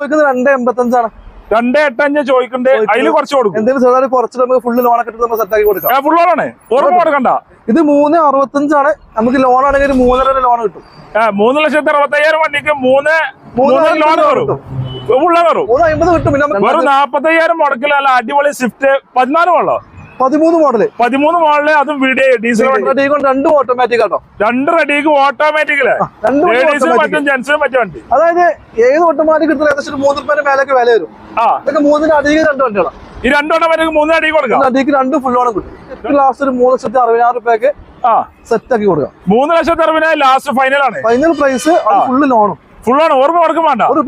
ചോദിക്കുന്നത് രണ്ട് എൺപത്തഞ്ചാണ്. രണ്ട് എട്ടഞ്ച് ചോദിക്കണ്ടേ. അതിൽ കുറച്ച് കൊടുക്കും. എന്തെങ്കിലും ചെറുതായി കുറച്ചിട്ട് നമുക്ക് ഫുള്ള് ലോൺ ഒക്കെ നമ്മൾ സെറ്റാക്കി കൊടുക്കാം. ഫുൾ ഫുള്ളോണാണ് ഓർമ്മ കൊടുക്കണ്ട. ഇത് മൂന്ന് അറുപത്തഞ്ചാണ്. നമുക്ക് ലോൺ ആണെങ്കിൽ മൂന്നര ലോൺ കിട്ടും. മൂന്ന് ലക്ഷത്തി അറുപത്തയ്യായിരം വണ്ടിക്ക് മൂന്ന് മൂന്ന് മൂന്ന് ലോൺ വരും. കയറും ഫുള്ള കയറും വെറും നാപ്പത്തയ്യായിരം അല്ല അടിപൊളി സ്വിഫ്റ്റ് പതിനാല് മോളോ പതിമൂന്ന് മോഡൽ. പതിമൂന്ന് മോഡൽ അതും വീഡിയോ ഡീസൽ രണ്ടും ഓട്ടോമാറ്റിക് ആട്ടോ രണ്ട് റെഡിക്ക് ഓട്ടോമാറ്റിക്കൽ. പറ്റും പറ്റിയ വണ്ടി. അതായത് ഏത് ഓട്ടോമാറ്റിക് ഏകദേശം മൂന്ന് രൂപയുടെ മേലേക്ക് വില വരും. ആ. ഇതൊക്കെ മൂന്നിന് അധികം രണ്ട് വണ്ടികളാണ് ഈ രണ്ട് ഓട്ടോമാറ്റിക് മൂന്ന് അടി കൊടുക്കാം. അടിക്ക് രണ്ട് ഫുൾ ഓണം കിട്ടും. ലാസ്റ്റ് ഒരു മൂന്ന് ലക്ഷത്തി അറുപതിനായിരം റുപ്യക്ക് ആ. സെറ്റ് ആക്കി കൊടുക്കാം. മൂന്ന് ലക്ഷത്തി അറുപതിനായിരം ലാസ്റ്റ് ഫൈനലാണ് ഫൈനൽ പ്രൈസ് ഫുള്ള് ലോണും ഫുള്ളാണ്. ഓർമ്മ കൊടുക്കും വേണ്ട ഒരു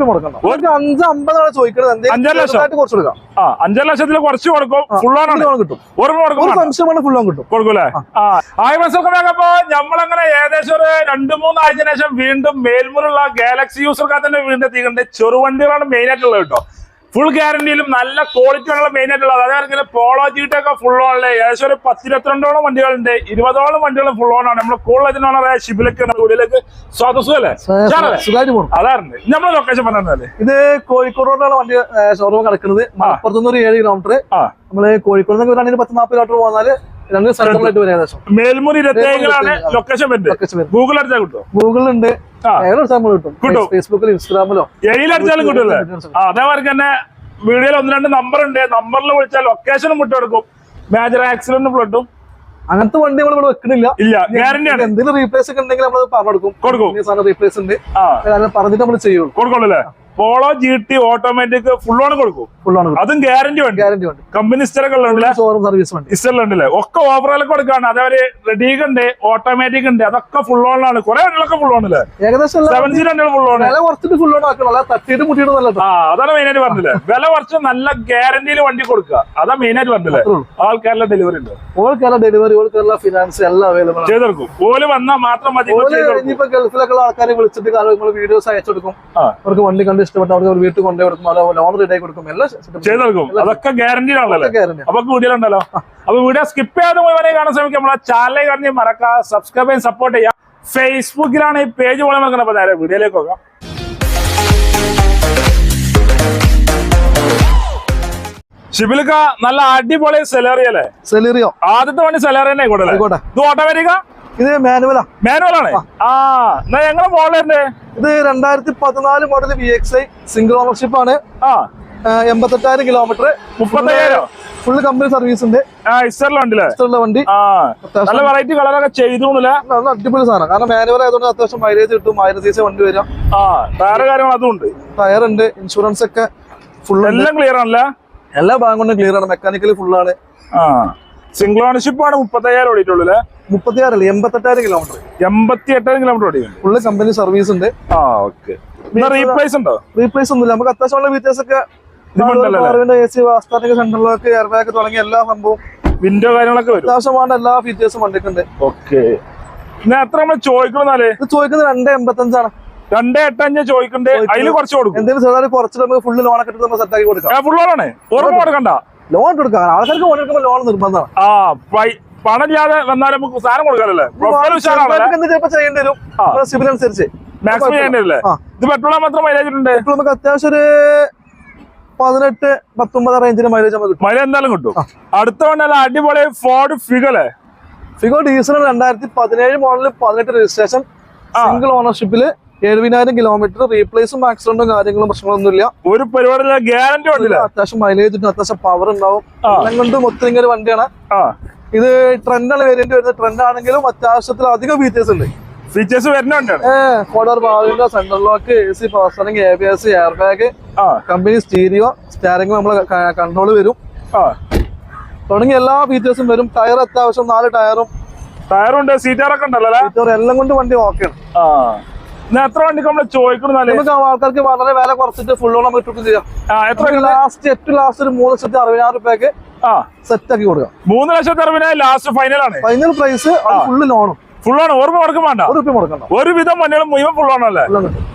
ഒരു അഞ്ച് അമ്പതാണ് ചോദിക്കുന്നത് അഞ്ചര ലക്ഷം. കുറച്ച് കൊടുക്കാം. ആ അഞ്ചര ലക്ഷത്തിൽ കുറച്ച് കൊടുക്കും. ഫുള്ളാണ് ലോൺ കിട്ടും. ഓർമ്മ കൊടുക്കും. സംശയമാണ് ഫുൾ ലോൺ കിട്ടും. കൊടുക്കൂലേ? ആ. ആയ വേഗപ്പോ നമ്മളങ്ങനെ ഏകദേശം ഒരു രണ്ട് മൂന്നാഴ്ച ശേഷം വീണ്ടും മേൽമുറുള്ള ഗാലക്സി യൂസർക്കാർ തന്നെ വീണ്ടും എത്തിയിട്ടുണ്ട്. ചെറുവണ്ടികളാണ് മെയിൻ ആയിട്ടുള്ളത് കേട്ടോ. ഫുൾ ഗ്യാരണ്ടിയിലും നല്ല ക്വാളിറ്റി ഉള്ള മെയിൻ ആയിട്ടുള്ളത് അതായത് ഇങ്ങനെ പോളോ ജീട്ടൊക്കെ ഫുൾ ഓണിൽ ഏകദേശം ഒരു പത്തിരുപത്തിരണ്ടോളം വണ്ടികളുണ്ട് ഇരുപതോളം വണ്ടികളും ഫുൾ ഓണാണ് നമ്മൾ കൂടുതൽ ഷിബിലേക്ക് ഉള്ളിലേക്ക് സ്വാതസ്വല്ലേ അതാറുണ്ട് നമ്മൾ ലൊക്കേഷൻ പറഞ്ഞാലേ ഇത് കോഴിക്കോട് റോഡിലാണ് വണ്ടി ഷോറൂം കിടക്കുന്നത്. മലപ്പുറത്ത് നിന്ന് ഒരു ഏഴ് കിലോമീറ്റർ ആ. നമ്മൾ കോഴിക്കോട് നിന്ന് പത്ത് നാൽപ്പത് കിലോമീറ്റർ പോകാൽ രണ്ട് സെന്ററിലായിട്ട് വരും ഏകദേശം. മേൽമുറി ഇരുപത്തേഴിലാണ് ലൊക്കേഷൻ വരുന്നത്. ഗൂഗിൾ അടിച്ചാൽ കിട്ടും? ഗൂഗിൾ ഉണ്ട്. കിട്ടും? കിട്ടും. ഫേസ്ബുക്കിലും ഇൻസ്റ്റാഗ്രാമിലോ എയിലടിച്ചാലും കിട്ടൂലേ ആ അതേമാതിരി തന്നെ വീഡിയോയിൽ ഒന്ന് രണ്ട് നമ്പർ ഉണ്ട്. നമ്പറിൽ വിളിച്ചാൽ ലൊക്കേഷനും വിട്ടെടുക്കും മേജർ ആക്സിഡന്റും ഫ്ലഡും അങ്ങനത്തെ വണ്ടി നമ്മൾ ഇവിടെ വെക്കണില്ല. ഇല്ല ഗ്യാരണ്ടിയാണ് എന്തെങ്കിലും റീപ്ലേസ് ഒക്കെ ഉണ്ടെങ്കിൽ നമ്മൾ പറഞ്ഞു കൊടുക്കും. കൊടുക്കും. സാധനം റീപ്ലേസ് ഉണ്ട്. പറഞ്ഞിട്ട് നമ്മൾ ചെയ്യുള്ളൂ. കൊടുക്കുള്ളൂ അല്ലേ? Polo G T automatic full on കൊടുക്കും. ഫുൾ ഓൺ അതും ഗ്യാരണ്ടി ഉണ്ട് ഗ്യാരണ്ടി ഉണ്ട് കമ്പനി ഷോറൂം സർവീസ് ഉണ്ട് ഇസ്റ്ററിലുണ്ടല്ലേ ഒക്കെ ഓവറോൾ കൊടുക്കാണ്. അതേപോലെ റെഡീക്ക് ഉണ്ട് ഓട്ടോമാറ്റിക് ഉണ്ട്. അതൊക്കെ ഫുൾ ഓണിലാണ് കുറെ വണ്ടികളൊക്കെ ഫുൾ ഓണല്ലേ ഏകദേശം സെവൻ സീറ്റ് ഫുൾ ഓൺ വില കുറച്ചിട്ട് ഫുൾ ഓൺ ആക്കണം. തട്ടിയിട്ട് മുട്ടിയിട്ട് നല്ല ആ അതാണ് മെയിൻ ആയിട്ട് പറഞ്ഞില്ലേ വില കുറച്ച് നല്ല ഗ്യാരണ്ടിയിൽ വണ്ടി കൊടുക്കുക. അതാ മെയിൻ ആയിട്ട് പറഞ്ഞില്ലേ ഓൾ കേരള ഡെലിവറി ഉണ്ട്. All Kerala delivery all Kerala finance എല്ലാം അവൈലബിൾ ആണ്. ചെയ്തെടുക്കും. ഓൽ വന്നാൽ മാത്രം മതി ചെയ്ത് ഇനിയിപ്പോ ഗൾഫിലൊക്കെ ആൾക്കാരെ വിളിച്ചിട്ട് വീഡിയോസ് അയച്ചു കൊടുക്കും. അവർക്ക് വണ്ടി കണ്ട് ഇഷ്ടപ്പെട്ട അവർക്ക് ഒരു വീട്ടിൽ കൊണ്ടുപോയി കൊടുക്കും ലോൺ റെഡി ആയി കൊടുക്കും. എല്ലാം ചെയ്തെടുക്കും അതൊക്കെ ഗ്യാരണ്ടി ആണല്ലേ ഗ്യാരണ്ടി അപ്പൊ വീഡിയോ ഉണ്ടല്ലോ. അപ്പൊ വീഡിയോ സ്കിപ്പ് ചെയ്യാതെ മുഴുവനെ കാണാൻ ശ്രമിക്കും. നമ്മളെ ചാനലെ കാണി മറക്കുക സബ്സ്ക്രൈബ് ചെയ്യാൻ സപ്പോർട്ട് ചെയ്യാം. ഫേസ്ബുക്കിലാണ് ഈ പേജ് പോലെ നോക്കണം അപ്പൊ നേരെ വീഡിയോയിലേക്ക് പോകാം. ഷിബിലിക്ക നല്ല അടിപൊളി സെലറിയല്ലേ സെലറിയോ ആദ്യത്തെ വണ്ടി സെലറിയെ? ആയിക്കോട്ടെ. ഇത് ഓട്ടോമാറ്റിക്ക? ഇത് മാനുവലാ മാനുവലാണ് ആ. എന്നാ ഞങ്ങളെ മോഡലേ ഇത് രണ്ടായിരത്തി പതിനാല് model V X I single ownership ആണ്. ആ. എൺപത്തെട്ടായിരം കിലോമീറ്റർ മുപ്പത്തയ്യായിരം. ഫുള്ള് കമ്പനി സർവീസ് ഉണ്ട്. വണ്ടി. നല്ല വെറൈറ്റി കളറൊക്കെ ചെയ്തോണില്ല നല്ല അടിപൊളി സാധനം. കാരണം മാനുവൽ ആയതുകൊണ്ട് അത്യാവശ്യം മൈലേജ് കിട്ടും. ആയിരം സി സി വണ്ടി വരാം. വേറെ കാര്യങ്ങൾ അതും ഉണ്ട്. ടയർ ഉണ്ട് ഇൻഷുറൻസ് ഒക്കെ ഫുൾ എല്ലാം ക്ലിയർ ആണല്ലേ? എല്ലാ ഭാഗം കൊണ്ടും ക്ലിയർ ആണ്. മെക്കാനിക്കലി ഫുള്ളാണ് സിംഗിൾ ഓണർഷിപ്പ് ആണ് മുപ്പത്തയ്യായിരം ഓടിയിട്ടുള്ളൂ അല്ലേ? മുപ്പത്തിയാറല്ലേ? എൺപത്തെട്ടായിരം കിലോമീറ്റർ എൺപത്തി എട്ടായിരം കിലോമീറ്റർ ഓടിയുണ്ട് ഫുള്ള് കമ്പനി സർവീസ് ഉണ്ട്. ആ ഓക്കെ റീപ്ലേസ് ഉണ്ടോ? റീപ്ലേസ് ഒന്നുമില്ല. നമുക്ക് അത്യാവശ്യമുള്ള ഫീച്ചേഴ്സ് ഒക്കെ A C lock air bag തുടങ്ങിയ എല്ലാ സംഭവം വിൻഡോ കാര്യങ്ങളൊക്കെ വരും. അത്യാവശ്യമാണ് എല്ലാ ഫീച്ചേഴ്സും വണ്ടിക്കുണ്ട് ഓക്കെ എത്ര നമ്മൾ ഇത് ചോദിക്കുന്നത് രണ്ട് എൺപത്തഞ്ചാണ്. രണ്ടേ എട്ടഞ്ച് ചോദിക്കണ്ട്? കുറച്ച് കൊടുക്കും. എന്തെങ്കിലും ചെറുതായി കുറച്ച് നമുക്ക് ഫുള്ള് ലോൺ ഒക്കെ നമ്മൾ കൊടുക്കാം. ഓർമ്മ കൊടുക്കണ്ട. ലോൺ കൊടുക്കാം. ആൾക്കാർക്ക് ലോൺ എടുക്കുമ്പോൾ ലോൺ നിർബന്ധമാണ്. ആ പണം ഇല്ലാതെ വന്നാലും നമുക്ക് സാധനം കൊടുക്കാനല്ലേ? ചെയ്യേണ്ടി വരും. അനുസരിച്ച്. മാക്സിമം. ഇത് പെട്രോൾ മാത്രം മൈലേജ് ഉണ്ട് പെട്രോൾ നമുക്ക് അത്യാവശ്യം ഒരു പതിനെട്ട് പത്തൊമ്പത് റേഞ്ചിന് മൈലേജ് നമുക്ക് കിട്ടും. മൈലേജ് എന്തായാലും കിട്ടും. അടുത്ത വണ്ടി അടിപൊളി ഫോർഡ് ഫിഗല്ലേ ഫിഗോ ഡീസൽ രണ്ടായിരത്തി പതിനേഴ് മോഡലിൽ പതിനെട്ട് രജിസ്ട്രേഷൻ സിംഗിൾ ഓണർഷിപ്പിൽ എഴുപതിനായിരം കിലോമീറ്റർ റീപ്ലേസും ആക്സിഡന്റും കാര്യങ്ങളും പ്രശ്നങ്ങളൊന്നുമില്ല. ഒരു പരിപാടി ഗ്യാരണ്ടി വണ്ടില്ല അത്യാവശ്യം മൈലേജ് ഉണ്ട് അത്യാവശ്യം പവർ ഉണ്ടാവും. എല്ലാം കൊണ്ടും ഒത്തിരി വണ്ടിയാണ്. ഇത് ട്രെൻഡാണ് വേരിയന്റ് വരുന്നത്. ട്രെൻഡ് ആണെങ്കിലും അത്യാവശ്യത്തിൽ അധികം ഫീച്ചേഴ്സ് ഉണ്ട്. ഫീച്ചേഴ്സ് വരുന്ന കോഡർ lock A C power steering A B S air bag company stereo steering നമ്മളെ കൺട്രോൾ വരും. തുടങ്ങി തുടങ്ങിയ എല്ലാ ഫീച്ചേഴ്സും വരും. ടയർ അത്യാവശ്യം നാല് ടയറും ടയറുണ്ട് സീറ്റാറൊക്കെ ഉണ്ടല്ലോ? എല്ലാം കൊണ്ട് വണ്ടി ഓക്കെയാണ് എത്ര വണ്ടിക്ക് നമ്മൾ നമുക്ക് ആൾക്കാർക്ക് വളരെ വില കുറച്ചിട്ട് ഫുൾ ഓണം നമുക്ക് ചെയ്യാം. എത്ര ലാസ്റ്റ് ഏറ്റവും ലാസ്റ്റ് ഒരു മൂന്ന് ലക്ഷത്തി അറുപതിനായിരം റുപ്യക്ക് ആ. സെറ്റ് ആക്കി കൊടുക്കാം. മൂന്ന് ലക്ഷത്തി അറുപതിനായി ലാസ്റ്റ് ഫൈനലാണ് ഫൈനൽ പ്രൈസ് ഫുള്ള് ലോണും ആണ് ഓർമ്മ മുടക്കം വേണ്ട. ഒരു റുപ്യ ഒരു വിധം വണ്ടികളും മുഴുവൻ ഫുൾ ആണല്ലേ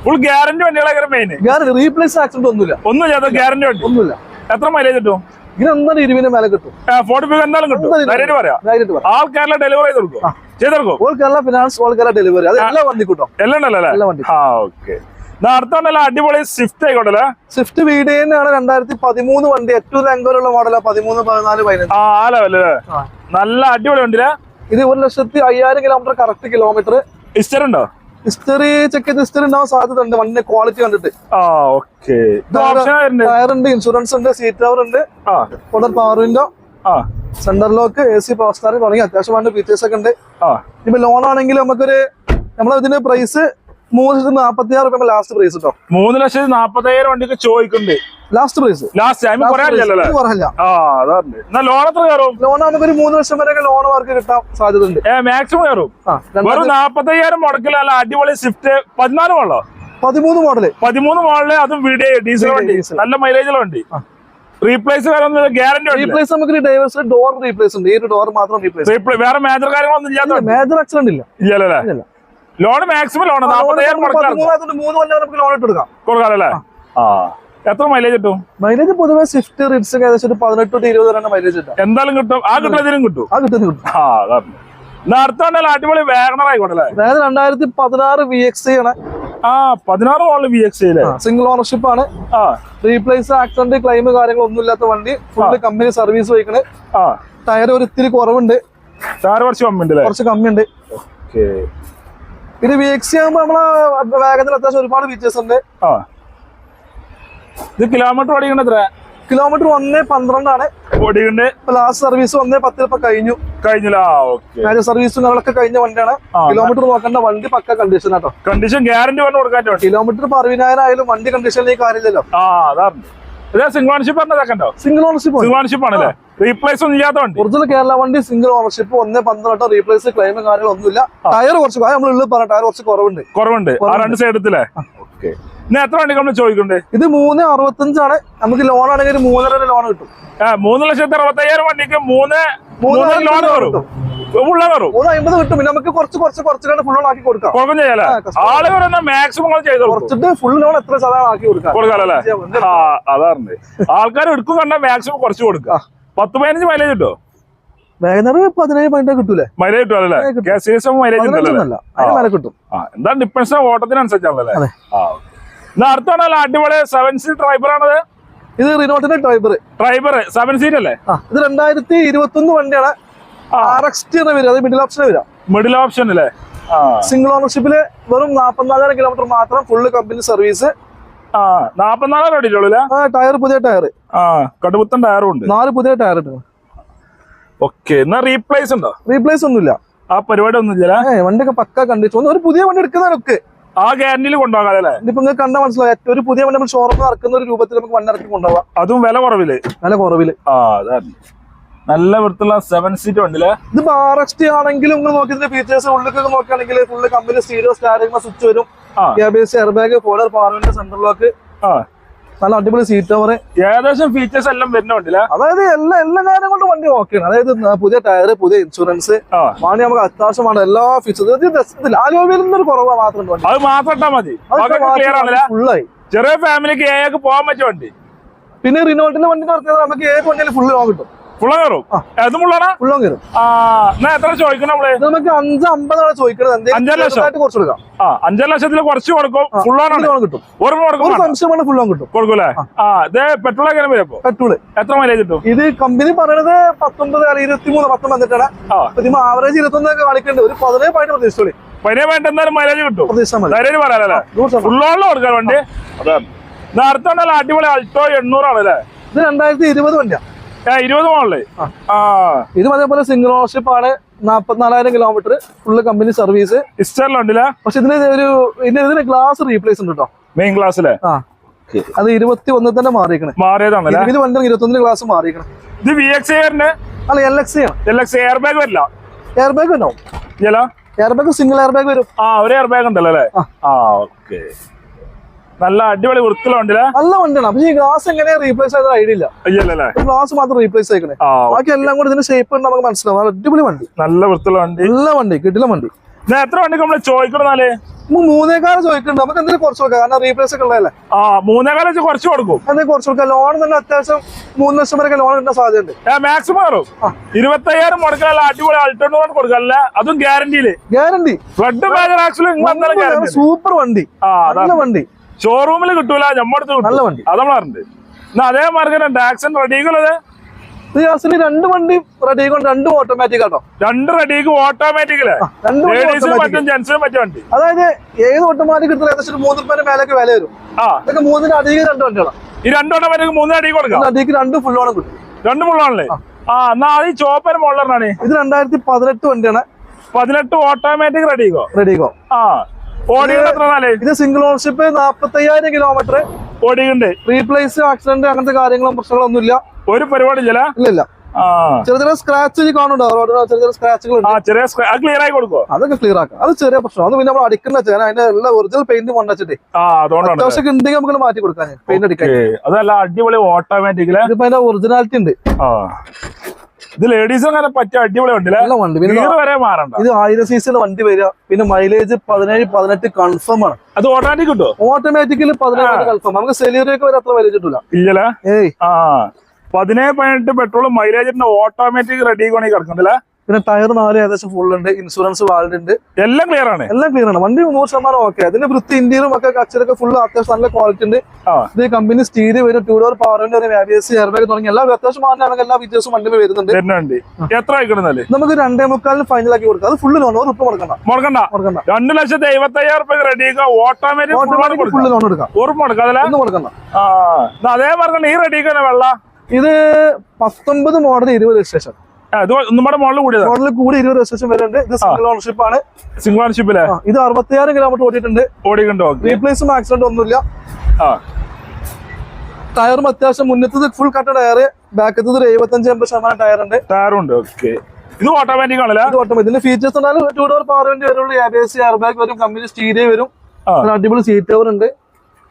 ഫുൾ ഗ്യാരണ്ടി വണ്ടികളെ മെയിൻ റീപ്ലേസ് ആക്സിഡന്റ് ഒന്നുമില്ല. ഒന്നും ചെയ്യാത്ത ഗ്യാരണ്ടി വണ്ടി. ഒന്നുമില്ല. എത്ര മൈലേജ് കിട്ടും? ഇതിന് എന്തായാലും ഇരുവിന് മേലെ കിട്ടും. ഫോർട്ടി ഫൈവ് എന്തായാലും കിട്ടും. നേരിട്ട് പറയാം. ആൾക്കാരിലെ ഡെലിവറി ചെയ്ത് കൊടുക്കും ചെയ്ത് കൊടുക്കും all Kerala finance all Kerala delivery അത് എല്ലാ വണ്ടി കിട്ടും. എല്ലാം ഉണ്ടല്ലോ എല്ലാം വണ്ടി ആ ഓക്കെ അടുത്തോണ്ടല്ല അടിപൊളി സ്വിഫ്റ്റ് ആയിക്കോട്ടല്ലേ? സ്വിഫ്റ്റ് വീഡിയോ തന്നെയാണ് രണ്ടായിരത്തി പതിമൂന്ന് വണ്ടി ഏറ്റവും ലെങ്കോലുള്ള മോഡലാ പതിമൂന്ന് പതിനാല് പതിനഞ്ച്. ആ ആ ലെവൽ ആ. നല്ല അടിപൊളി വണ്ടിയാ ഇത് ഒരു ലക്ഷത്തി അയ്യായിരം കിലോമീറ്റർ കറക്റ്റ് കിലോമീറ്റർ ഹിസ്റ്റർ ഉണ്ടോ? ഹിസ്റ്ററി ചെക്ക് ചെയ്ത് ഹിസ്റ്ററി ഉണ്ടാവാൻ സാധ്യത ഉണ്ട് വണ്ടിന്റെ ക്വാളിറ്റി കണ്ടിട്ട്. ടയർ ഉണ്ട് ഇൻഷുറൻസ് ഉണ്ട് സീറ്റ് കവർ ഉണ്ട്. കൊടർ പവർ വിൻഡോ ആ. Centre lock A C power steering തുടങ്ങി. അത്യാവശ്യം വേണ്ട ഫീച്ചേഴ്സ് ഒക്കെ ഉണ്ട്. ആ. ഇപ്പൊ ലോൺ ആണെങ്കിൽ നമുക്കൊരു നമ്മളതിന്റെ പ്രൈസ് മൂന്ന് ലക്ഷത്തി നാപ്പത്തി ആറ് രൂപ ലാസ്റ്റ് പ്രൈസ് കേട്ടോ മൂന്ന് ലക്ഷത്തി നാപ്പത്തയ്യായിരം വണ്ടിക്ക് ചോദിക്കുന്നുണ്ട്. ലാസ്റ്റ് പ്രൈസ് ലാസ്റ്റ് ലോൺ എത്ര കയറും? ലോൺ നമുക്കൊരു മൂന്ന് ലക്ഷം വരെ ലോൺ വർക്ക് കിട്ടാൻ സാധ്യത ഉണ്ട് മാക്സിമം കയറും? വെറും നാപ്പത്തയ്യായിരം മുടക്കിലല്ല അടിപൊളി സ്വിഫ്റ്റ് പതിനാല് മോളോ പതിമൂന്ന് മോഡൽ പതിമൂന്ന് മോഡൽ അതും വീഡിയോ ഡീസൽ വണ്ടി. നല്ല മൈലേജുള്ള വണ്ടി. റീപ്ലേസ് ഗ്യാരണ്ടി റീപ്ലേസ് നമുക്ക് ഡൈവേഴ്സ് ഡോർ റീപ്ലേസ് ഉണ്ട്. ഈ ഒരു ഡോർ മാത്രം റീപ്ലേസ് വേറെ മേജർ കാര്യങ്ങളൊന്നും ഇല്ലാത്ത മേജർ ആക്സിഡന്റ് ഇല്ല. ഇല്ലല്ലേ? ഇല്ല. ലോൺ മാക്സിമം ലോൺ നാപ്പത്തയ്യായിരം മുടക്കാൻ പതിമൂന്നായിരത്തി മൂന്ന് കൊല്ലം നമുക്ക് ലോൺ ഇട്ട് കൊടുക്കാം കൊടുക്കാറല്ലേ? ആ. എത്ര മൈലേജ് കിട്ടും? മൈലേജ് പൊതുവെ സ്വിഫ്റ്റ് റിറ്റ്സ് ഏകദേശം ഒരു പതിനെട്ട് ടു ഇരുപത് വരെ മൈലേജ് കിട്ടും എന്തായാലും കിട്ടും. ആ കിട്ടുന്നതിനും കിട്ടും. ആ കിട്ടുന്ന കിട്ടും. ആ അതാണ് അടിപൊളി വേഗണർ ആയിക്കോട്ടെ അതായത് രണ്ടായിരത്തി പതിനാറ് വി എക്സ് ആണ്. ആ പതിനാറ് മോളിൽ വി എക്സ് സിംഗിൾ ഓണർഷിപ്പ് ആണ്. ആ. റീപ്ലേസ് ആക്സിഡന്റ് ക്ലെയിം കാര്യങ്ങളൊന്നും ഇല്ലാത്ത വണ്ടി. ഫുള്ള് കമ്പനി സർവീസ് വയ്ക്കണേ. ആ. ടയർ ഒരു ഇത്തിരി കുറവുണ്ട്. ടയർ കുറച്ച് കമ്മിണ്ട് കുറച്ച് കമ്മിയുണ്ട്. ഓക്കെ ഇത് വി എക്സ് ആകുമ്പോൾ നമ്മളെ വേഗത്തിൽ അത്യാവശ്യം ഒരുപാട് ഫീച്ചേഴ്സ് ഉണ്ട്. ആ. ഇത് കിലോമീറ്റർ ഓടിക്കണ്ട എത്ര കിലോമീറ്റർ ഒന്നേ പന്ത്രണ്ടാണ്. ഓടിക്കണ്ട്. ലാസ്റ്റ് സർവീസ് ഒന്നേ പത്തിൽ ഇപ്പൊ കഴിഞ്ഞു. കഴിഞ്ഞില്ല മേജർ സർവീസും കാര്യങ്ങളൊക്കെ കഴിഞ്ഞ വണ്ടിയാണ്. കിലോമീറ്റർ നോക്കേണ്ട വണ്ടി pakka condition auto. Condition guarantee പറഞ്ഞു കൊടുക്കാൻ കിലോമീറ്റർ ഇപ്പൊ അറുപതിനായിരം ആയാലും വണ്ടി കണ്ടീഷനിലേക്ക് കാര്യമില്ലല്ലോ. ആ അതാണ്. Single ownership single ownership single ownership ആണല്ലേ? റീപ്ലേസ് ഒന്നും ഇല്ലാത്തതുകൊണ്ട് ഒറിജിനൽ കേരള വണ്ടി സിംഗിൾ ഓണർഷിപ്പ് ഒന്ന് പന്ത്രണ്ടോ റീപ്ലേസ് ക്ലെയിം കാര്യങ്ങളൊന്നുമില്ല ടയർ കുറച്ച് നമ്മൾ ഉള്ളിൽ പറഞ്ഞ ടയർ കുറച്ച് കുറവുണ്ട്. കുറവുണ്ട്. ആ. രണ്ട് സൈഡത്തില്ലേ ഓക്കെ ഇനി എത്ര വണ്ടി നമ്മൾ ചോദിക്കുന്നുണ്ട് ഇത് മൂന്ന് അറുപത്തഞ്ചാണ്. നമുക്ക് ലോൺ ആണെങ്കിൽ മൂന്നര ലോൺ കിട്ടും. മൂന്ന് ലക്ഷത്തി അറുപത്തയ്യായിരം വണ്ടിക്ക് മൂന്ന് മൂന്ന് മൂന്നര ലോൺ വരും. കയറും ഫുള്ള കയറും മൂന്ന് അമ്പത് കിട്ടും. നമുക്ക് കുറച്ച് കുറച്ച് കുറച്ച് ഫുൾ ലോൺ ആക്കി കൊടുക്കാം. കുഴപ്പം ചെയ്യാലേ ആ, ആളുകൾ മാക്സിമം ചെയ്ത് കൊടുക്കും. കുറച്ചിട്ട് ഫുൾ ലോൺ എത്ര സാധാരണ ആക്കി കൊടുക്കാം. കൊടുക്കാലല്ലേ ചെയ്യാം, ആ അതാണ് ആൾക്കാർ എടുക്കും കണ്ടാൽ മാക്സിമം കുറച്ച് കൊടുക്കുക ആ. പത്ത് പതിനഞ്ച് മൈലേജ് കിട്ടോ? വേഗനർ പതിനേഴ് പോയിന്റ് കിട്ടൂലേ? മൈലേജ് മൈലേജ് കിട്ടും. എന്താ ഡിപ്പെൻസ് ഓട്ടത്തിനനുസരിച്ചാണല്ലേ? എന്നാ അടിപൊളി സെവൻ സീറ്റ് ഡ്രൈവർ ആണത്? ഇത് റിനോട്ടിന്റെ ഡ്രൈവർ ഡ്രൈവർ സെവൻ സീറ്റ് അല്ലേ? ഇത് രണ്ടായിരത്തി ഇരുപത്തി ഒന്ന് വണ്ടിയാണ്. ആ. ആർ എക്സ് ടി വരിക. അത് മിഡിൽ ഓപ്ഷൻ വരിക. മിഡിൽ ഓപ്ഷൻ അല്ലേ? സിംഗിൾ ഓണർഷിപ്പിൽ വെറും നാപ്പത്തിനാലായിരം കിലോമീറ്റർ മാത്രം ഫുള്ള് കമ്പനി സർവീസ് ആ നാപ്പത്തിനാല് ഓടിയിട്ടുള്ളൂ ആ ടയർ പുതിയ ടയർ. ആ കടുപ്പത്തൻ ടയറും ഉണ്ട്. നാല് പുതിയ ടയർ ഇട്ടു ഓക്കെ എന്നാ റീപ്ലേസ് ഉണ്ടോ? റീപ്ലേസ് ഒന്നുമില്ല. ആ പരിപാടി ഒന്നും ഇല്ല ഏ വണ്ടിയൊക്കെ പക്ക കണ്ടിച്ചു ഒന്ന് ഒരു പുതിയ വണ്ടി എടുക്കുന്നവരൊക്കെ ആ ഗ്യാരണ്ടിയിൽ കൊണ്ടുപോകാം അല്ലേ? ഇപ്പൊ നിങ്ങൾക്ക് കണ്ടാൽ മനസ്സിലാവും. ഒരു പുതിയ വണ്ടി നമ്മൾ ഷോറൂമിൽ ഇറക്കുന്ന ഒരു രൂപത്തിൽ നമുക്ക് വണ്ടി ഇറക്കി കൊണ്ടുപോകാം അതും വില കുറവിൽ. വില കുറവിൽ. ആ അതാണ്. നല്ല വൃത്തിയുള്ള സെവൻ സീറ്റ് വണ്ടിയില്ലേ ഇത് ആർ എക്സ് ടി ആണെങ്കിലും നിങ്ങൾ നോക്കി ഇതിന്റെ ഫീച്ചേഴ്സ് ഉള്ളിലേക്ക് നോക്കുകയാണെങ്കിൽ full company stereo steering switch വരും. എയർ ബാഗ് ഫോളർ സെന്റർ ലോക്ക് നല്ല അടിപൊളി സീറ്റ് കവർ ഏകദേശം ഫീച്ചേഴ്സ് എല്ലാം വരുന്ന വണ്ടിയില്ലേ അതായത് എല്ലാ എല്ലാ കാര്യം കൊണ്ട് വണ്ടി ഓക്കെയാണ് അതായത് പുതിയ ടയർ പുതിയ ഇൻഷുറൻസ് വാണി നമുക്ക് അത്യാവശ്യമാണ് എല്ലാ ഫീച്ചേഴ്സും നിന്നൊരു കുറവ് മാത്രം അത് മാത്രം മതി. ഫുള്ളായി ചെറിയ ഫാമിലിക്ക് പോകാൻ പറ്റിയ വണ്ടി. പിന്നെ റിനോട്ടിന്റെ വണ്ടി നടത്തിയത് നമുക്ക് ഏത് വണ്ടിയിൽ ഫുള്ള് ലോങ് കിട്ടും. ഫുള്ള കയറും. ആ. അതും ഫുള്ളാണ് ഫുൾ ലോങ് കയറും. ആ എന്നാ എത്ര ചോദിക്കണം നമ്മൾ ഇത് നമുക്ക് അഞ്ച് അമ്പതാണ് ചോദിക്കുന്നത് അഞ്ചര എന്തെങ്കിലും ലക്ഷം? ചെറുതായിട്ട് കുറച്ച് കൊടുക്കാം. ആ അഞ്ചര ലക്ഷത്തിൽ കുറച്ച് കൊടുക്കും. ഫുൾ ഓൺ ആണ്. ലോൺ കിട്ടും ഓർമ്മ കൊടുക്കും ഒരു വേണ്ട. സംശയം വേണം ഫുൾ ലോൺ കിട്ടും. കൊടുക്കൂലേ? ആ. ഇത് പെട്രോൾ എങ്ങനെ വരും അപ്പൊ പെട്രോൾ. എത്ര മൈലേജ് കിട്ടും? ഇത് കമ്പനി പറയണത് പത്തൊമ്പത് അല്ല ഇരുപത്തി മൂന്ന് പത്തൊമ്പത് വന്നിട്ടാണ് ആ. ഇതിന് ആവറേജ് ഇരുപത്തൊന്നൊക്കെ കാണിക്കുന്നുണ്ട് ഒരു പതിനേഴ് പോയിന്റ് പ്രതീക്ഷിച്ചോളി. പതിനെ വേണ്ട എന്തായാലും മൈലേജ് കിട്ടും. പ്രതീക്ഷിച്ചാൽ മതി. ധൈര്യം പറയാലല്ലേ നൂറ് ശതമാനം. ഫുൾ ഓണിൽ കൊടുക്കാൻ വണ്ടി. അതാണ് ഇത് അടുത്തുണ്ടല്ലോ അടിപൊളി അൾട്ടോ എണ്ണൂറാണ് അല്ലേ? ഇത് രണ്ടായിരത്തി ഇരുപത് വണ്ടിയാ. ഏ ഇരുപത് മോളിൽ ഇതും അതേപോലെ സിംഗിൾ ഓണർഷിപ്പ് ആണ്. നാപ്പത്തിനാലായിരം കിലോമീറ്റർ ഫുള്ള് കമ്പനി സർവീസ് ഇസ്റ്ററിലുണ്ടല്ലേ പക്ഷെ ഇതിന് ഒരു ഇതിന് ഗ്ലാസ് റീപ്ലേസ് ഉണ്ട് കേട്ടോ മെയിൻ ഗ്ലാസ്സിലെ ആ. അത് ഇരുപത്തി ഒന്നിൽ തന്നെ മാറിയിക്കണേ. മാറിയതാണല്ലേ ഇത് വണ്ടി ഇരുപത്തൊന്നിന് ഗ്ലാസ് മാറിയേക്കണം. ഇത് വി എക്സ് അല്ല L X L X air bag വരില്ല? എയർ ബാഗ് ഉണ്ടാവും. Air bag single air bag വരും. ആ ഒരു എയർ ബാഗ് ഉണ്ടല്ലോ അല്ലേ. ആ. ഓക്കെ നല്ല അടിപൊളി വൃത്തിയുള്ള വണ്ടിയിലെ? നല്ല വണ്ടിയാണ്. പക്ഷേ ഈ ഗ്ലാസ് എങ്ങനെ റീപ്ലേസ് ചെയ്ത ഐഡിയ ഇല്ല. ഗ്ലാസ് മാത്രം റീപ്ലേസ് ആയിക്കണേ. ബാക്കി എല്ലാം കൂടി ഇതിന്റെ ഷേപ്പ് ഉണ്ട് നമുക്ക് മനസ്സിലാവും. നല്ല അടിപൊളി വണ്ടി. നല്ല വൃത്തിയുള്ള വണ്ടി. നല്ല വണ്ടി കിട്ടില്ല വണ്ടി. എത്ര വണ്ടി നമ്മൾ ചോദിക്കണമെന്നാൽ മൂന്നേക്കാലം ചോദിക്കുന്നുണ്ട് നമുക്ക് എന്തെങ്കിലും കുറച്ച് കൊടുക്കാം. കാരണം റീപ്ലേസ് ഒക്കെ ഉള്ളതല്ലേ? ആ മൂന്നേക്കാലം കുറച്ച് കൊടുക്കും. എന്തെങ്കിലും കുറച്ച് കൊടുക്കാം. ലോൺ തന്നെ അത്യാവശ്യം മൂന്ന് ലക്ഷം വരെ ലോൺ കിട്ടാൻ സാധ്യതയുണ്ട്. മാക്സിമം കയറും ഇരുപത്തയ്യായിരം കൊടുക്കാനുള്ള അടിപൊളി അൾട്ടോൺ കൊടുക്കാനല്ലേ അതും ഗ്യാരണ്ടിയിൽ ഗ്യാരണ്ടി ഫ്ലഡ് സൂപ്പർ വണ്ടി. ആ നല്ല വണ്ടി. ഷോറൂമിൽ കിട്ടൂല ഞമ്മടുത്ത് നല്ല വണ്ടി. അത് നമ്മളറിഞ്ഞിട്ട് എന്നാ അതേ മാർഗം ഇത്? യാസിന് രണ്ട് വണ്ടി റെഡി കൊണ്ട് രണ്ടും ഓട്ടോമാറ്റിക് ആട്ടോ. രണ്ട് റെഡിക്കും ഓട്ടോമാറ്റിക്കൽ പറ്റിയ വണ്ടി. അതായത് ഏത് ഓട്ടോമാറ്റിക് ഏകദേശം മൂന്ന് മേലേക്ക് വില വരും. ഇതൊക്കെ മൂന്നിന് രണ്ട് വണ്ടികളാണ് ഈ രണ്ട് ഓട്ടോമാറ്റിക് കൊടുക്കാം. അടിക്ക് രണ്ട് ഫുൾ ഓണം കിട്ടും. രണ്ട് മുള്ളാണല്ലേ ആ. എന്നാ അത് ഈ ചോപ്പര് മുള്ളറിനാണ് ഇത് രണ്ടായിരത്തി പതിനെട്ട് വണ്ടിയാണ്. പതിനെട്ട് ഓട്ടോമാറ്റിക് റെഡിക്കോ റെഡിക്കോ ആ. ഇത് സിംഗിൾ ഓണർഷിപ്പ് നാപ്പത്തയ്യായിരം കിലോമീറ്റർ ഓടിയുണ്ട് റീപ്ലേസ് ആക്സിഡന്റ് അങ്ങനത്തെ കാര്യങ്ങളും പ്രശ്നങ്ങളൊന്നും ഇല്ല ഒരു പരിപാടി ഇല്ല ഇല്ല ചെറിയ ചെറിയ സ്ക്രാച്ച് കാണുന്നുണ്ടോ. ചെറിയ ചെറിയ സ്ക്രാച്ചുകൾ ക്ലിയർ ആയി കൊടുക്കും അതൊക്കെ ക്ലിയർ ആക്കാം. അത് ചെറിയ പ്രശ്നം. അത് പിന്നെ നമ്മൾ അടിക്കുന്ന ചെയ്യാൻ അതിന്റെ എല്ലാ ഒറിജിനൽ പെയിന്റ് അതുകൊണ്ടാണ്. അത്യാവശ്യം ഉണ്ടെങ്കിൽ നമുക്ക് മാറ്റി കൊടുക്കാൻ പെയിന്റ് അടിക്കാൻ. അതല്ല അടിപൊളി ഓട്ടോമാറ്റിക്കലി ഇതിപ്പോ അതിന്റെ ഒറിജിനാലിറ്റി ഉണ്ട്. ഇത് ലേഡീസും അങ്ങനെ പറ്റിയ അടിപൊളി വണ്ടി. വരെ മാറണ്ട. ഇത് ആയിരം സീസിന്റെ വണ്ടി വരിക. പിന്നെ മൈലേജ് പതിനേഴ് പതിനെട്ട് കൺഫേം ആണ്. അത് ഓട്ടോമാറ്റിക് കിട്ടോ? ഓട്ടോമാറ്റിക്കലി പതിനേഴ് കൺഫേം നമുക്ക് സെലിയറിയൊക്കെ വരെ അത്ര മൈലേജ് കിട്ടില്ല ഇല്ലല്ലേ? ഏയ്. ആ. പതിനേഴ് പതിനെട്ട് പെട്രോൾ മൈലേജിന്റെ ഓട്ടോമാറ്റിക് റെഡി ആണെങ്കിൽ കിടക്കണ്ടല്ലേ പിന്നെ ടയർ നാല് ഏകദേശം ഫുൾ ഉണ്ട് ഇൻഷുറൻസ് വാൾഡ് ഉണ്ട്. എല്ലാം ക്ലിയർ ആണ്. എല്ലാം ക്ലിയർ ആണ്. വണ്ടി നൂറ് ശതമാനം ഓക്കെ അതിന്റെ വൃത്തി ഇന്ത്യയിലും ഒക്കെ അക്ഷരൊക്കെ ഫുൾ അത്യാവശ്യം നല്ല ക്വാളിറ്റി ഉണ്ട്. ഇത് കമ്പനി സ്റ്റീരി വരും ടൂ ഡോർ പവർ വരും എയർബാഗ് തുടങ്ങി എല്ലാ അത്യാവശ്യം മാറ്റാണെങ്കിൽ എല്ലാ ഫീച്ചേഴ്സും വണ്ടി വരുന്നുണ്ട്. എത്ര ആയിക്കണമെന്നല്ലേ നമുക്ക് രണ്ടേ മുക്കാലിന് ഫൈനൽ ആക്കി കൊടുക്കാം. അത് ഫുള്ള് ലോൺ ഉറപ്പ് ഉപ്പ് കൊടുക്കണ്ട മുടക്കണ്ട. കൊടുക്കണ്ട രണ്ട് ലക്ഷത്തി അയ്യായിരം റുപ്യ റെഡി ഓട്ടോമാറ്റിക് ഫുള്ള് ലോൺ എടുക്കാം. ഉറപ്പ് മുടക്കാം ഒന്നും അതേ പറഞ്ഞ ഈ റെഡി വെള്ള? ഇത് പത്തൊമ്പത് മോഡൽ ഇരുപത് രജിസ്ട്രേഷൻ ഇത് നമ്മുടെ മോഡൽ കൂടിയത്. മോഡലിൽ കൂടി ഇരുപത് രജിസ്ട്രേഷൻ വരുന്നുണ്ട്. ഇത് സിംഗിൾ ഓണർഷിപ്പ് ആണ്. സിംഗിൾ ഓണർഷിപ്പ് അല്ലേ ഇത് അറുപത്തിയാറ് കിലോമീറ്റർ ഓടിയിട്ടുണ്ട്. ഓക്കെ റീപ്ലേസും ആക്സിഡന്റ് ഒന്നുമില്ല. ടയറും അത്യാവശ്യം മുന്നത്തത് ഫുൾ കട്ട ടയർ ബാക്കത്തത് ഒരു എഴുപത്തഞ്ച് എൺപത് ശതമാനം ടയർ ഉണ്ട്. ടയറുണ്ട് ഓക്കെ ഇത് ഓട്ടോമാറ്റിക് ആണല്ലേ? ഇത് ഓട്ടോമാറ്റിക് ഇതിന്റെ ഫീച്ചേഴ്സ് ഉണ്ടായാലും ടൂ ഡോർ പവർ വിൻഡോ വരുള്ളൂ. എയർബാഗ് എയർബാഗ് വരും കമ്പനി സ്റ്റീരിയ വരും. അടിപൊളി സീറ്റ് കവർ ഉണ്ട്.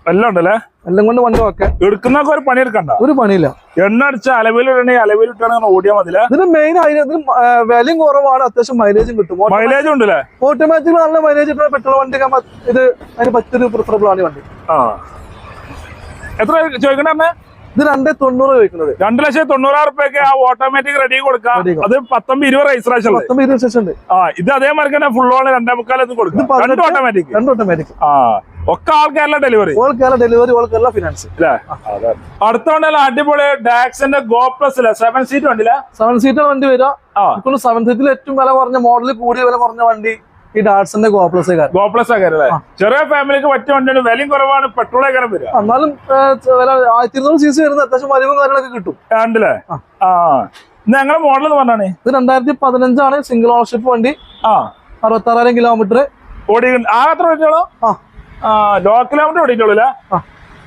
എല്ലാം ഉണ്ടല്ലേ? എല്ലാം കൊണ്ട് വണ്ടി ഓക്കെ എടുക്കുന്നൊക്കെ ഒരു പണി എടുക്കണ്ട ഒരു പണിയില്ല. എണ്ണ അടിച്ച അലവിൽ ഇടണെങ്കിൽ അലവിൽ ഇട്ടാണെങ്കിൽ ഓടിയാ മതില്ലേ ഇതിന് മെയിൻ ഇതിന് ആ, വിലയും കുറവാണ്. അത്യാവശ്യം മൈലേജും കിട്ടും. മൈലേജ് ഉണ്ടല്ലേ ഓട്ടോമാറ്റിക് നല്ല മൈലേജ് കിട്ടുന്ന പെട്രോൾ വണ്ടി ഇത് അതിന് പറ്റൊരു പ്രിഫറബിൾ ആണ് വണ്ടി. ആ. എത്ര ചോദിക്കണേ ഇത് രണ്ടേ തൊണ്ണൂറ് ചോദിക്കുന്നത് രണ്ടു ലക്ഷത്തി തൊണ്ണൂറായിരം റുപ്യൊക്കെ ആ ഓട്ടോമാറ്റിക് റെഡി കൊടുക്കാം. അത് പത്തൊമ്പത് ഇരുപത് രജിസ്ട്രേഷൻ പത്തൊമ്പത് ഇരുപത് ഉണ്ട്. ആ ഇത് അതേമാതിരി തന്നെ ഫുൾ ഓൺ രണ്ടേ മുക്കാലത്ത് കൊടുക്കും. രണ്ട് ഓട്ടോമാറ്റിക് രണ്ട് ഓട്ടോമാറ്റിക് ആ ഒക്കെ ആൾക്കാരല്ല delivery all Kerala delivery all Kerala finance അല്ലേ അടുത്ത വണ്ടിയല്ല അടിപൊളി ഡാക്സിന്റെ ഗോ പ്ലസ് അല്ലേ സെവൻ സീറ്റ് വണ്ടിയില്ല? സെവൻ സീറ്റർ വണ്ടി ഇപ്പോൾ സെവൻ സീറ്റിൽ ഏറ്റവും വില കുറഞ്ഞ മോഡൽ കൂടിയ വില കുറഞ്ഞ വണ്ടി. ഈ ഡാറ്റ്സിന്റെ go plus car go plus ഒക്കെ അല്ലേ ചെറിയ ഫാമിലിക്ക് പറ്റിയ വണ്ടിയാണ് വിലയും കുറവാണ് പെട്രോൾ കാരണം വരിക. എന്നാലും ആയിരത്തി ഇരുന്നൂറ് സി സി വരുന്ന അത്യാവശ്യം വലിവും കാര്യങ്ങളൊക്കെ കിട്ടും. രണ്ടില്ലേ ആ. ആ. ഞങ്ങളെ മോഡൽ എന്ന് പറഞ്ഞാണ്. ഇത് രണ്ടായിരത്തി പതിനഞ്ചാണ് സിംഗിൾ ഓണർഷിപ്പ് വണ്ടി. ആ. അറുപത്തി ആറായിരം കിലോമീറ്റർ ഓടി ആ. എത്ര ഓടിച്ചോളൂ ആ ലോ കിലോമീറ്റർ ഓടിച്ചോളൂ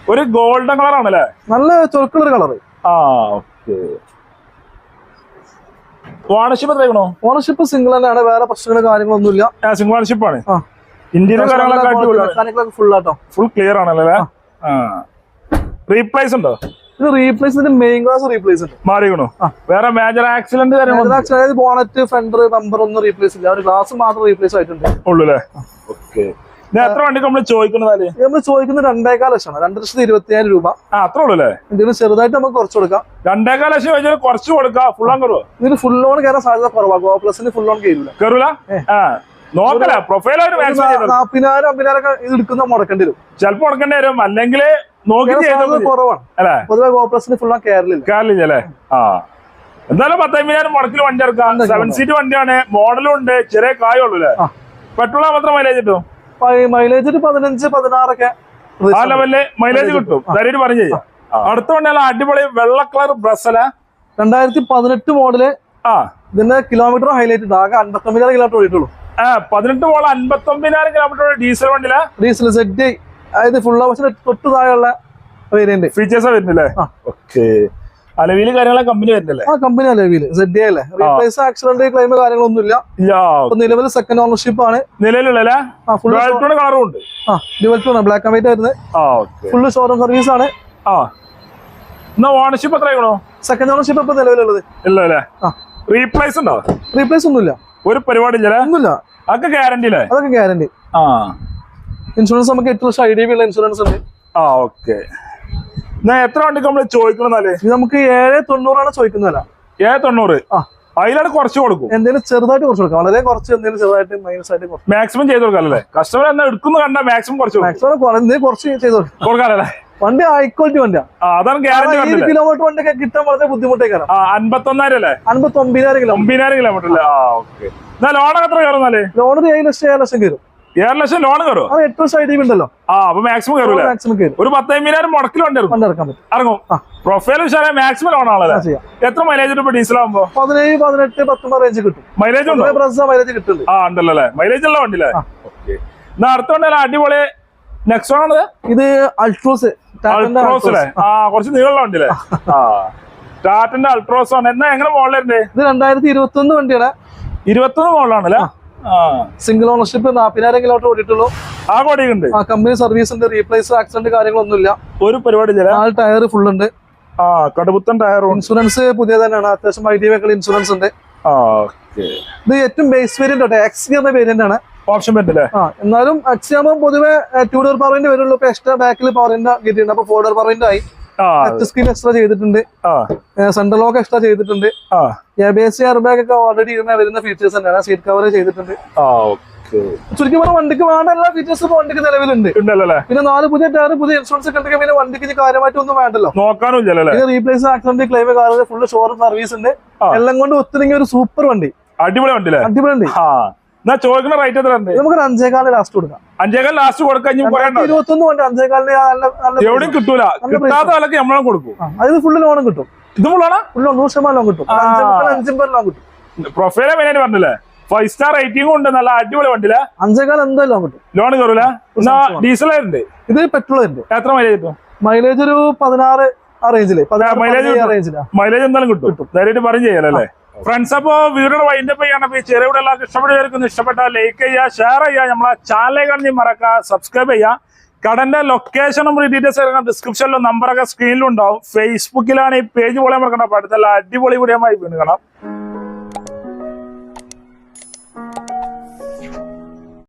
ഒരു ഗോൾഡൻ കളർ ആണല്ലേ? നല്ല ചൊറുക്കുള്ളൊരു കളർ ആ ഓക്കെ ഓണർഷിപ്പ് എത്രയാണോ ഓണർഷിപ്പ് സിംഗിൾ തന്നെയാണ് വേറെ പ്രശ്നങ്ങളും കാര്യങ്ങളൊന്നുമില്ല. ഒന്നുമില്ല സിംഗിൾ ഓണർഷിപ്പ് ആണ്. ഇന്ത്യയിലെ കാര്യങ്ങളൊക്കെ ഫുൾ ആട്ടോ. ഫുൾ ക്ലിയർ ആണല്ലേ? റീപ്ലേസ് ഉണ്ടോ? ഇത് റീപ്ലേസ് ഇതിന്റെ മെയിൻ ക്ലാസ് റീപ്ലേസ് ഉണ്ട്. മാറിക്കണോ വേറെ മേജർ ആക്സിഡന്റ് കാര്യങ്ങളൊന്നും അതായത് ബോണറ്റ് ഫ്രണ്ട് ബമ്പർ ഒന്നും റീപ്ലേസ് ഇല്ല. ഒരു ഗ്ലാസ് മാത്രം റീപ്ലേസ് ആയിട്ടുണ്ട്. ഉള്ളു അല്ലേ ഓക്കെ എത്ര വണ്ടി നമ്മൾ ചോദിക്കുന്നത് നമ്മൾ ചോദിക്കുന്നത് രണ്ടേകാൽ ലക്ഷമാണ്. രണ്ട് ലക്ഷത്തി ഇരുപത്തിയായിരം രൂപ. അത്രേ ഉള്ളൂ അല്ലേ? ഇതിന് ചെറുതായിട്ട് നമുക്ക് കുറച്ച് കൊടുക്കാം. രണ്ടേകാൽ ലക്ഷം വെച്ചാൽ കുറച്ച് കൊടുക്കാം. ഫുൾ ഓൺ കയറുമോ ഇതിന് ഫുൾ ലോൺ കയറാൻ സാധ്യത കുറവാണ്. ഗോ പ്ലസിന് ഫുൾ ലോൺ കയറില്ല. കയറൂല? നോക്കല ചെയ്തോ നാപ്പതിനായിരം അമ്പതിനായിരം ഇത് എടുക്കുന്ന മുടക്കേണ്ടി വരും. ചിലപ്പോ മുടക്കേണ്ടി വരും. അല്ലെങ്കിൽ നോക്കി കുറവാണ്. അല്ലേ? പൊതുവെ ഗോപ്ലസിന് ഫുൾ കയറില്ല അല്ലേ? ആ. എന്തായാലും പത്തമ്പതിനായിരം മുടക്കിൽ വണ്ടി ഇറക്കാം എന്താ സെവൻ സീറ്റ് വണ്ടിയാണ്. മോഡലും ഉണ്ട്. ചെറിയ കായുള്ളൂ അല്ലേ? പെട്രോളാ പെട്രോൾ മാത്രം മൈലേജ് കിട്ടും? മൈലേജ് ഒരു പതിനഞ്ച് പതിനാറൊക്കെ ആ ലെവലിൽ മൈലേജ് കിട്ടും. ധൈര്യം പറഞ്ഞു അടുത്ത വണ്ടിയാണ് അടിപൊളി വെള്ള കളർ ബ്രസല രണ്ടായിരത്തി പതിനെട്ട് മോഡൽ ആ. ഇതിന്റെ കിലോമീറ്റർ ഹൈലൈറ്റ് ആകെ അൻപത്തൊമ്പതിനായിരം കിലോമീറ്റർ ഓടിയിട്ടുള്ളൂ. ആ പതിനെട്ട് മോഡൽ അൻപത്തൊമ്പതിനായിരം കിലോമീറ്റർ ഡീസൽ വണ്ടിയില ഡീസൽ സെറ്റ് അതായത് ഫുൾ ഓപ്ഷൻ തൊട്ട് താഴെയുള്ള വേരിയന്റ് ഫീച്ചേഴ്സ് വരുന്നില്ലേ. ഓക്കെ അലവിൽ കാര്യങ്ങളെ കമ്പനി വരുന്നില്ലേ? ആ കമ്പനി വീൽ സെറ്റ് അല്ലേ റീപ്ലേസ് ആക്സിഡന്റ് ക്ലെയിം കാര്യങ്ങളൊന്നും ഇല്ല. ഇപ്പൊ നിലവിൽ സെക്കൻഡ് ഓണർഷിപ്പ് ആണ്. നിലവിലുള്ള കളറും ഉണ്ട്. ആ dual tone black and white വരുന്നത് ഫുള്ള് ഷോറൂം സർവീസ് ആണ്. ആ. എന്നാ ഓണർഷിപ്പ് എത്രയാണോ സെക്കൻഡ് ഓണർഷിപ്പ് ഇപ്പൊ നിലവിലുള്ളത്. ഇല്ല അല്ലേ? ആ. റീപ്ലേസ് ഉണ്ടോ? റീപ്ലേസ് ഒന്നുമില്ല. ഒരു പരിപാടി ഇല്ലല്ലേ ഒന്നുമില്ല. അതൊക്കെ ഗ്യാരണ്ടി അല്ലേ അതൊക്കെ ഗ്യാരണ്ടി ആ. ഇൻഷുറൻസ് നമുക്ക് എട്ട് വർഷം ഐ ഡി ബി ഉള്ള ഇൻഷുറൻസ് ഉണ്ട്. ആ ഓക്കെ എത്ര വണ്ടിക്ക് നമ്മൾ ചോദിക്കണമെന്നല്ലേ നമുക്ക് ഏഴ് തൊണ്ണൂറാണ് ചോദിക്കുന്നതല്ല. ഏഴ് തൊണ്ണൂറ്? ആ. അതിലാണ് കുറച്ച് കൊടുക്കും. എന്തെങ്കിലും ചെറുതായിട്ട് കുറച്ച് കൊടുക്കാം. വളരെ കുറച്ച് എന്തെങ്കിലും ചെറുതായിട്ട് മൈനസ് ആയിട്ട് കുറച്ച്. മാക്സിമം ചെയ്ത് കൊടുക്കാം അല്ലേ? കസ്റ്റമർ എന്നാ എടുക്കുന്ന കണ്ട മാക്സിമം കുറച്ച് മാക്സിമം കുറച്ച് ചെയ്ത് കൊടുക്കാം. കൊടുക്കാറല്ലേ വണ്ടി ഹൈ ക്വാളിറ്റി വണ്ടിയാണ് ആ അതാണ് ഗ്യാരണ്ടി കിലോമീറ്റർ വണ്ടിയൊക്കെ കിട്ടാൻ വളരെ ബുദ്ധിമുട്ടേക്കാണ് അൻപത്തൊന്നായിരം അല്ലേ? അൻപത്തി ഒമ്പതിനായിരം കിലോമീറ്റർ ഒമ്പതിനായിരം കിലോമീറ്റർ അല്ലേ? ആ ഓക്കെ ലോണൊക്കെ എത്ര കയറുന്നാലേ ലോൺ ഏഴ് ലക്ഷം ഏഴ് ലക്ഷം കയറും. ഏഴ് ലക്ഷം ലോൺ കയറും അത് എട്ട് വർഷം ഐ ഡി ഉണ്ടല്ലോ. ആ അപ്പൊ മാക്സിമം കയറൂലേ മാക്സിമം കയറും. ഒരു പത്തമ്പതിനായിരം മുടക്കിൽ വണ്ടി ഇറങ്ങും വണ്ടി ഇറക്കാൻ പറ്റും. ഇറങ്ങും. പ്രൊഫൈൽ ഉഷാറെ മാക്സിമം ലോൺ ആണല്ലേ? എത്ര മൈലേജ് ഉണ്ട് ഡീസൽ ആകുമ്പോ പതിനേഴ് പതിനെട്ട് പത്തൊമ്പത് റേഞ്ച് കിട്ടും. മൈലേജ് ഉണ്ടോ? മൈലേജ് കിട്ടും ആ ഉണ്ടല്ലോ അല്ലേ? മൈലേജ് ഉള്ള. ഓക്കെ എന്നാ അടുത്ത അടിപൊളി നെക്സോൺ ആണ് ഇത് അൾട്രോസ് അൾട്രോസ് അല്ലേ? ആ കുറച്ച് നീളമുള്ള വണ്ടിയില്ലേ ആ. ടാറ്റന്റെ അൾട്രോസ് ആണ്. എന്നാ എങ്ങനെ മോളിലേ ഇത് രണ്ടായിരത്തി ഇരുപത്തി ഒന്ന് വണ്ടിയാണ് ഇരുപത്തൊന്ന് മോളിലാണല്ലേ സിംഗിൾ ഓണർഷിപ്പ് നാൽപ്പതിനായിരം കിലോമീറ്റർ ഓടിയിട്ടുള്ളൂ. ആ കൊടിയുണ്ട് ആ കമ്പനി സർവീസ് ഉണ്ട് റീപ്ലേസ് ആക്സിഡന്റ് കാര്യങ്ങളൊന്നുമില്ല. ഒരു പരിപാടി നാല് ടയർ ഫുൾ ഉണ്ട്. ആ കടുപുത്തൻ ടയർ ഇൻഷുറൻസ് പുതിയ തന്നെയാണ്. അത്യാവശ്യം ഐ വെക്കൽ ഇൻഷുറൻസ് ഉണ്ട്. ഇത് ഏറ്റവും ബേസ് വേരിയന്റ് ആണ് എക്സ് എന്ന വേരിയന്റ് ആണ്. ഓപ്ഷൻ പറ്റില്ലേ എന്നാലും എക്സ് ആകുമ്പോൾ പൊതുവെ ടൂ ഡോർ പവറിന്റെ വരുള്ളൂ. ഇപ്പൊ എക്സ്ട്രാ ബാക്കിൽ പവറിന്റെ കിട്ടിയിട്ടുണ്ട് അപ്പൊ ഫോർ ഡോർ പവറിന്റെ ആയി. ടച്ച് സ്ക്രീൻ എക്സ്ട്രാ ചെയ്തിട്ടുണ്ട്. സെൻട്രൽ ലോക്ക് എക്സ്ട്രാ ചെയ്തിട്ടുണ്ട്. എബിഎസ് എയർ ബാഗ് ഒക്കെ ഓൾറെഡി ഇരുന്ന വരുന്ന ഫീച്ചേഴ്സ് തന്നെയാണ്. സീറ്റ് കവർ ചെയ്തിട്ടുണ്ട്. ചുരുക്കി പറഞ്ഞാൽ വണ്ടിക്ക് വേണ്ട എല്ലാ ഫീച്ചേഴ്സും വണ്ടിക്ക് നിലവിലുണ്ട്. പിന്നെ നാല് പുതിയ ടയർ പുതിയ ഇൻഷുറൻസ് ഒക്കെ ഉണ്ടെങ്കിൽ പിന്നെ വണ്ടിക്ക് കാര്യമായിട്ട് ഒന്നും വേണ്ടല്ലോ. നോക്കാനും replace accident claim car full showroom service ഉണ്ട്. എല്ലാം കൊണ്ട് ഒത്തിരി ഒരു സൂപ്പർ വണ്ടി. അടിപൊളി വണ്ടി അടിപൊളി വണ്ടി. എന്നാ ചോദിക്കുന്ന റേറ്റ് എത്ര ഉണ്ട്? നമുക്ക് അഞ്ചേകാൽ ലാസ്റ്റ് കൊടുക്കാം. അഞ്ചേക്കാൽ ലാസ്റ്റ് കൊടുക്കാൻ ഇനി കുറെ രണ്ടായിരത്തി ഇരുപത്തി ഒന്ന് വണ്ടി അഞ്ചേകാലിന് എവിടെയും കിട്ടൂല. കിട്ടാത്ത വിലക്ക് നമ്മളും കൊടുക്കും. അതിന് ഫുള്ള് ലോണും കിട്ടും. ഇത് ഫുള്ളാണ് ഫുള്ള് നൂറ് ശതമാനം ലോൺ കിട്ടും. അഞ്ചമ്പത് ലോൺ കിട്ടും. പ്രൊഫൈലെ മെയിനായിട്ട് പറഞ്ഞില്ലേ? ഫൈവ് സ്റ്റാർ റേറ്റിംഗും ഉണ്ട്. നല്ല അടിപൊളി വണ്ടിയിലെ. അഞ്ചേകാലം എന്തായാലും ലോൺ കിട്ടും. ലോൺ കയറൂല ഡീസൽ ആയിട്ടുണ്ട്. ഇത് പെട്രോൾ ഉണ്ട് എത്ര മൈലേജ് കിട്ടും? മൈലേജ് ഒരു പതിനാറ് ആ റേഞ്ചിൽ കിട്ടും. മൈലേജ് എന്തായാലും കിട്ടും. ധൈര്യമായിട്ട് പറയും ചെയ്യാലോ അല്ലേ ഫ്രണ്ട്സ് അപ്പോ വീഡിയോ വൈൻഡ് അപ്പ് ചെയ്യണം ഈ ചെറിയ വീഡിയോ എല്ലാവർക്കും ഇഷ്ടപ്പെടുന്നവർക്കും ഇഷ്ടപ്പെട്ടാൽ ലൈക്ക് ചെയ്യുക ഷെയർ ചെയ്യുക നമ്മളെ ചാനൽ കാണി മറക്കുക സബ്സ്ക്രൈബ് ചെയ്യുക. കടന്റെ ലൊക്കേഷനും ഡീറ്റെയിൽസ് ഡിസ്ക്രിപ്ഷനിലും നമ്പറൊക്കെ സ്ക്രീനിലുണ്ടാവും ഫേസ്ബുക്കിലാണ് ഈ പേജ് പോലെ മറക്കണം അപ്പൊ അടിപൊളി വീഡിയോ വീണ്ടും കാണാം.